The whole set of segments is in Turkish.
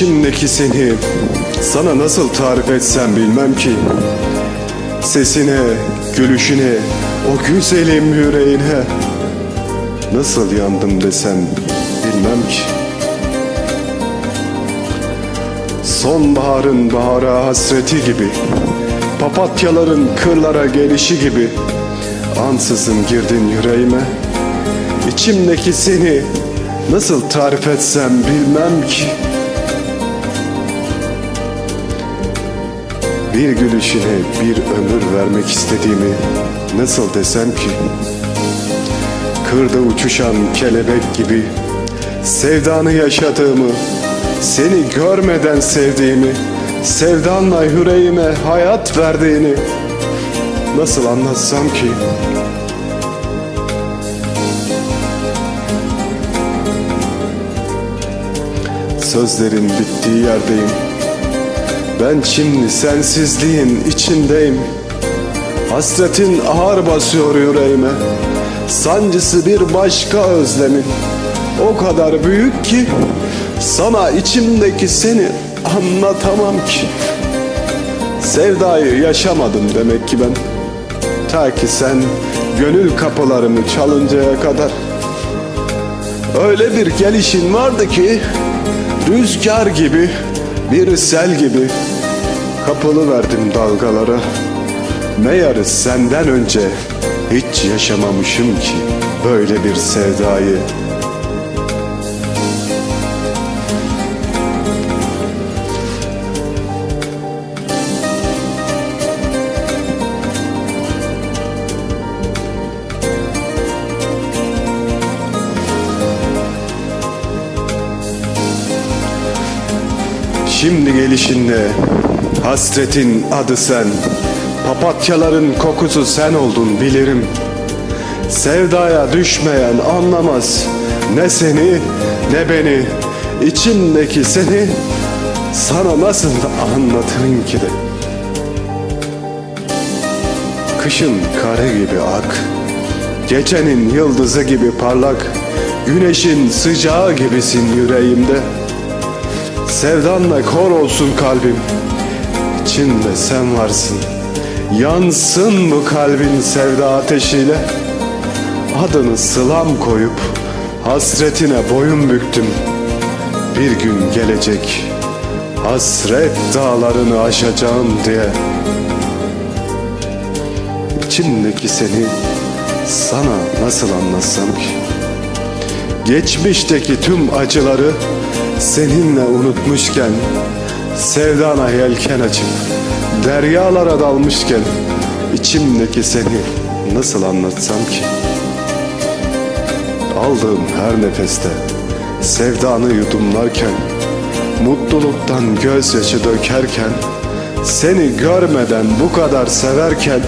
İçimdeki seni sana nasıl tarif etsem bilmem ki. Sesine, gülüşüne, o güzelim yüreğine Nasıl yandım desem bilmem ki. Sonbaharın bahara hasreti gibi Papatyaların kırlara gelişi gibi Ansızın girdin yüreğime. İçimdeki seni nasıl tarif etsem bilmem ki Bir gülüşüne bir ömür vermek istediğimi nasıl desem ki? Kırda uçuşan kelebek gibi Sevdanı yaşadığımı Seni görmeden sevdiğimi Sevdanla yüreğime hayat verdiğini Nasıl anlatsam ki? Sözlerin bittiği yerdeyim Ben şimdi sensizliğin içindeyim. Hasretin ağır basıyor yüreğime. Sancısı bir başka özlemin O kadar büyük ki Sana içimdeki seni anlatamam ki. Sevdayı yaşamadım demek ki ben. Ta ki sen gönül kapılarımı çalıncaya kadar. Öyle bir gelişin vardı ki Rüzgar gibi bir sel gibi Kapılı verdim dalgalara Meğer senden önce hiç yaşamamışım ki böyle bir sevdayı. Şimdi gelişinle hasretin adı sen. Papatyaların kokusu sen oldun bilirim. Sevdaya düşmeyen anlamaz Ne seni ne beni. İçimdeki seni Sana nasıl anlatırım ki de. Kışın kare gibi ak Gecenin yıldızı gibi parlak Güneşin sıcağı gibisin yüreğimde Sevdanla kor olsun kalbim. İçinde sen varsın. Yansın bu kalbin sevda ateşiyle. Adını sılam koyup Hasretine boyun büktüm. Bir gün gelecek Hasret dağlarını aşacağım diye. İçimdeki seni Sana nasıl anlatsam ki? Geçmişteki tüm acıları Seninle unutmuşken Sevdana yelken açıp Deryalara dalmışken içimdeki seni nasıl anlatsam ki? Aldığım her nefeste Sevdanı yudumlarken Mutluluktan gözyaşı dökerken Seni görmeden bu kadar severken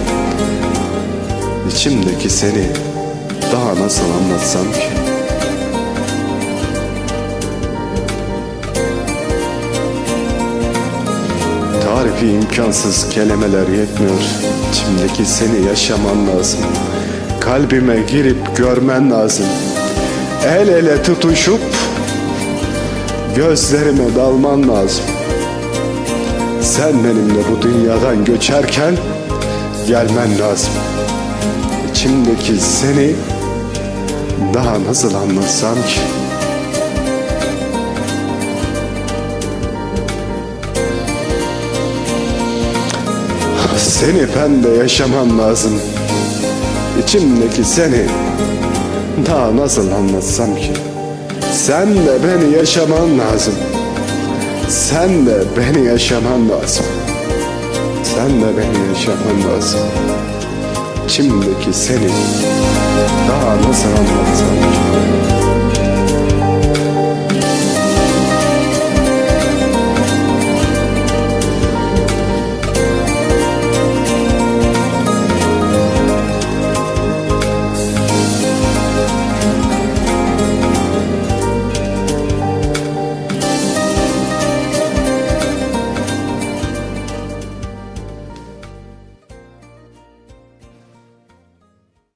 içimdeki seni daha nasıl anlatsam ki Tarifi imkansız kelimeler yetmiyor. İçimdeki seni yaşaman lazım. Kalbime girip görmen lazım. El ele tutuşup Gözlerime dalman lazım. Sen benimle bu dünyadan göçerken Gelmen lazım. İçimdeki seni Daha nasıl anlatsam ki Seni de yaşaman lazım. İçimdeki seni daha nasıl anlatsam ki? Sen de beni yaşaman lazım. Sen de beni yaşaman lazım. Sen de beni yaşaman lazım. İçimdeki seni daha nasıl anlatsam ki?